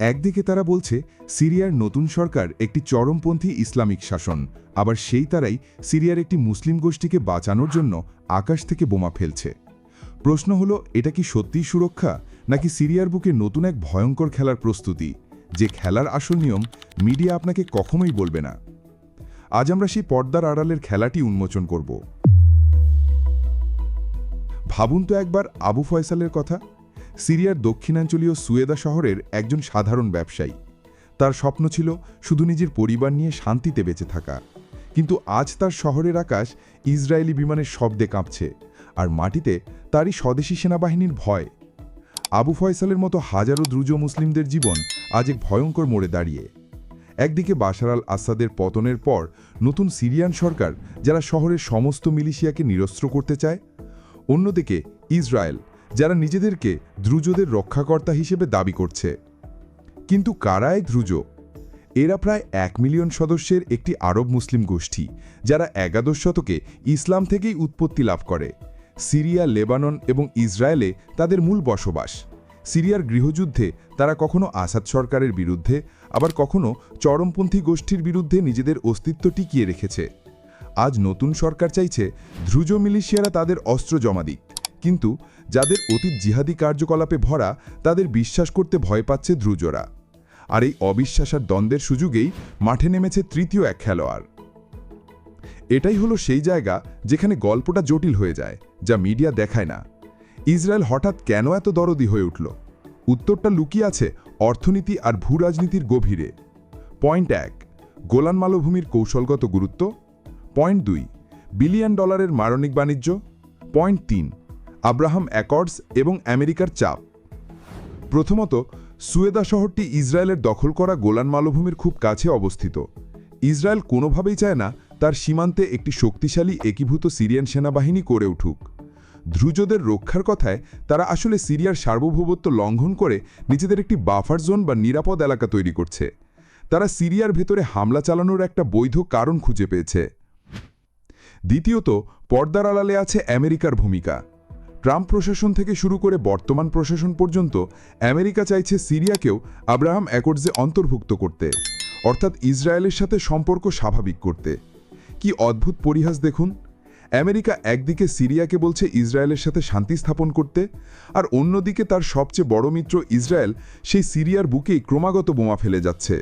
একদিকে তারা বলছে, সিরিয়ার নতুন সরকার একটি চরমপন্থী ইসলামিক শাসন, আবার সেই তারাই সিরিয়ার একটি মুসলিম গোষ্ঠীকে বাঁচানোর জন্য আকাশ থেকে বোমা ফেলছে। প্রশ্ন হলো, এটা কি সত্যিই সুরক্ষা, নাকি সিরিয়ার বুকে নতুন এক ভয়ঙ্কর খেলার প্রস্তুতি? যে খেলার আসল নিয়ম মিডিয়া আপনাকে কখনোই বলবে না। আজ আমরা সেই পর্দার আড়ালের খেলাটি উন্মোচন করব। ভাবুন তো একবার আবু ফয়সালের কথা। সিরিয়ার দক্ষিণাঞ্চলীয় সুয়েদা শহরের একজন সাধারণ ব্যবসায়ী। তার স্বপ্ন ছিল শুধু নিজের পরিবার নিয়ে শান্তিতে বেঁচে থাকা। কিন্তু আজ তার শহরের আকাশ ইসরায়েলি বিমানের শব্দে কাঁপছে আর মাটিতে তারই স্বদেশী সেনাবাহিনীর ভয়। আবু ফয়সালের মতো হাজারো দ্রুজ মুসলিমদের জীবন আজ এক ভয়ঙ্কর মোড়ে দাঁড়িয়ে। একদিকে বাশার আল আসাদের পতনের পর নতুন সিরিয়ান সরকার যারা শহরের সমস্ত মিলিশিয়াকে নিরস্ত্র করতে চায়, অন্যদিকে ইসরায়েল যারা নিজেদেরকে ধ্রুজদের রক্ষাকর্তা হিসেবে দাবি করছে। কিন্তু কারায় ধ্রুজ? এরা প্রায় এক মিলিয়ন সদস্যের একটি আরব মুসলিম গোষ্ঠী, যারা একাদশ শতকে ইসলাম থেকেই উৎপত্তি লাভ করে। সিরিয়া, লেবানন এবং ইসরায়েলে তাদের মূল বসবাস। সিরিয়ার গৃহযুদ্ধে তারা কখনো আসাদ সরকারের বিরুদ্ধে, আবার কখনো চরমপন্থী গোষ্ঠীর বিরুদ্ধে নিজেদের অস্তিত্ব টিকিয়ে রেখেছে। আজ নতুন সরকার চাইছে ধ্রুজ মিলিশিয়ারা তাদের অস্ত্র জমা দিক। কিন্তু যাদের অতীত জিহাদি কার্যকলাপে ভরা, তাদের বিশ্বাস করতে ভয় পাচ্ছে ধ্রুজরা আর এই অবিশ্বাস আর দ্বন্দ্বের সুযোগেই মাঠে নেমেছে তৃতীয় এক খেলোয়াড়। এটাই হলো সেই জায়গা যেখানে গল্পটা জটিল হয়ে যায়, যা মিডিয়া দেখায় না। ইসরায়েল হঠাৎ কেন এত দরদি হয়ে উঠল? উত্তরটা লুকিয়ে আছে অর্থনীতি আর ভূ রাজনীতির গভীরে। পয়েন্ট এক, গোলান মালভূমির কৌশলগত গুরুত্ব। পয়েন্ট দুই, বিলিয়ন ডলারের মারণিক বাণিজ্য। পয়েন্ট তিন আব্রাহাম অ্যাকর্ডস এবং আমেরিকার চাপ। প্রথমত, সুয়েদা শহরটি ইসরায়েলের দখল করা গোলান মালভূমির খুব কাছে অবস্থিত। ইসরায়েল কোনোভাবেই চায় না তার সীমান্তে একটি শক্তিশালী, একীভূত সিরিয়ান সেনাবাহিনী করে উঠুক। ধ্রুজদের রক্ষার কথায় তারা আসলে সিরিয়ার সার্বভৌমত্ব লঙ্ঘন করে নিজেদের একটি বাফার জোন বা নিরাপদ এলাকা তৈরি করছে। তারা সিরিয়ার ভেতরে হামলা চালানোর একটা বৈধ কারণ খুঁজে পেয়েছে। দ্বিতীয়ত, পর্দার আড়ালে আছে আমেরিকার ভূমিকা। ট্রাম্প প্রশাসন থেকে শুরু করে বর্তমান প্রশাসন পর্যন্ত আমেরিকা চাইছে সিরিয়াকেও আব্রাহাম অ্যাকর্ডসে অন্তর্ভুক্ত করতে, অর্থাৎ ইসরায়েলের সাথে সম্পর্ক স্বাভাবিক করতে। কি অদ্ভুত পরিহাস দেখুন। আমেরিকা একদিকে সিরিয়াকে বলছে ইসরায়েলের সাথে শান্তি স্থাপন করতে, আর অন্যদিকে তার সবচেয়ে বড় মিত্র ইসরায়েল সেই সিরিয়ার বুকেই ক্রমাগত বোমা ফেলে যাচ্ছে।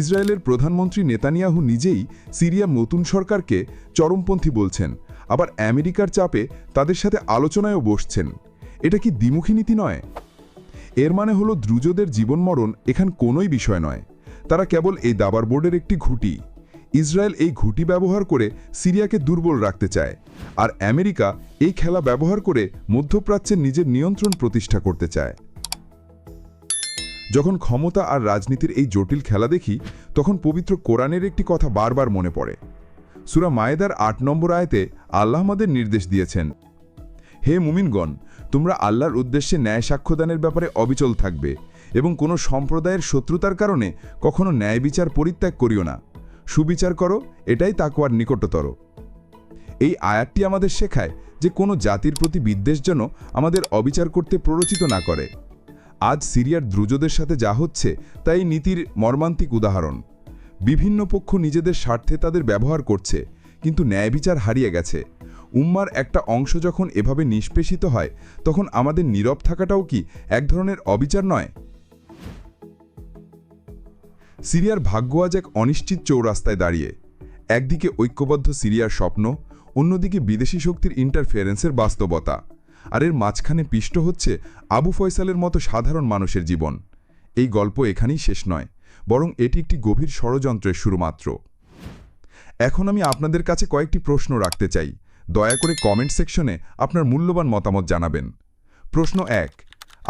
ইসরায়েলের প্রধানমন্ত্রী নেতানিয়াহু নিজেই সিরিয়ার নতুন সরকারকে চরমপন্থী বলছেন আবার আমেরিকার চাপে তাদের সাথে আলোচনায়ও বসছেন। এটা কি দ্বিমুখী নীতি নয়? এর মানে হলো দ্রুজদের জীবনমরণ এখান কোনোই বিষয় নয়। তারা কেবল এই দাবার বোর্ডের একটি ঘুঁটি। ইসরায়েল এই ঘুঁটি ব্যবহার করে সিরিয়াকে দুর্বল রাখতে চায়। আর আমেরিকা এই খেলা ব্যবহার করে মধ্যপ্রাচ্যের নিজের নিয়ন্ত্রণ প্রতিষ্ঠা করতে চায়। যখন ক্ষমতা আর রাজনীতির এই জটিল খেলা দেখি, তখন পবিত্র কোরআনের একটি কথা বারবার মনে পড়ে। সুরা মায়েদার আট নম্বর আয়তে আল্লাহ আমাদের নির্দেশ দিয়েছেন। হে মুমিনগণ, তোমরা আল্লাহর উদ্দেশ্যে ন্যায় সাক্ষ্যদানের ব্যাপারে অবিচল থাকবে এবং কোনো সম্প্রদায়ের শত্রুতার কারণে কখনো ন্যায় বিচার পরিত্যাগ করিও না। সুবিচার করো, এটাই তাকুয়ার নিকটতর। এই আয়াতটি আমাদের শেখায় যে কোনো জাতির প্রতি বিদ্বেষ যেন আমাদের অবিচার করতে প্ররোচিত না করে। আজ সিরিয়ার দ্রুজদের সাথে যা হচ্ছে, তা এই নীতির মর্মান্তিক উদাহরণ। বিভিন্ন পক্ষ নিজেদের স্বার্থে তাদের ব্যবহার করছে, কিন্তু ন্যায় বিচার হারিয়ে গেছে। উম্মার একটা অংশ যখন এভাবে নিষ্পেষিত হয়, তখন আমাদের নীরব থাকাটাও কি এক ধরনের অবিচার নয়? সিরিয়ার ভাগ্য আজ এক অনিশ্চিত চৌরাস্তায় দাঁড়িয়ে। একদিকে ঐক্যবদ্ধ সিরিয়ার স্বপ্ন, অন্যদিকে বিদেশি শক্তির ইন্টারফেরেন্সের বাস্তবতা। আর এর মাঝখানে পিষ্ট হচ্ছে আবু ফয়সালের মতো সাধারণ মানুষের জীবন। এই গল্প এখানেই শেষ নয়। বরং এটি একটি গভীর ষড়যন্ত্রের শুরু মাত্র এখন আমি আপনাদের কাছে কয়েকটি প্রশ্ন রাখতে চাই। দয়া করে কমেন্ট সেকশনে আপনার মূল্যবান মতামত জানাবেন। প্রশ্ন এক,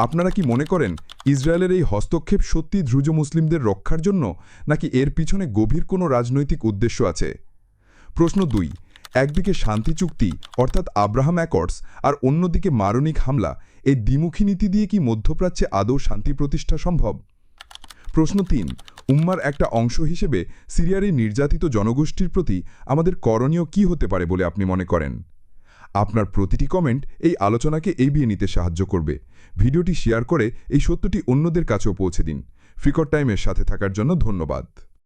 আপনারা কি মনে করেন ইসরায়েলের এই হস্তক্ষেপ সত্যি ধ্রুজ মুসলিমদের রক্ষার জন্য, নাকি এর পিছনে গভীর কোনো রাজনৈতিক উদ্দেশ্য আছে? প্রশ্ন দুই, একদিকে শান্তি চুক্তি, অর্থাৎ আব্রাহাম অ্যাকর্ডস, আর অন্যদিকে মারণিক হামলা, এই দ্বিমুখী নীতি দিয়ে কি মধ্যপ্রাচ্যে আদৌ শান্তি প্রতিষ্ঠা সম্ভব? প্রশ্ন তিন, উম্মার একটা অংশ হিসেবে সিরিয়ার নির্যাতিত জনগোষ্ঠীর প্রতি আমাদের করণীয় কি হতে পারে বলে আপনি মনে করেন? আপনার প্রতিটি কমেন্ট এই আলোচনাকে এগিয়ে নিতে সাহায্য করবে। ভিডিওটি শেয়ার করে এই সত্যটি অন্যদের কাছেও পৌঁছে দিন। ফ্রিকট টাইমের সাথে থাকার জন্য ধন্যবাদ।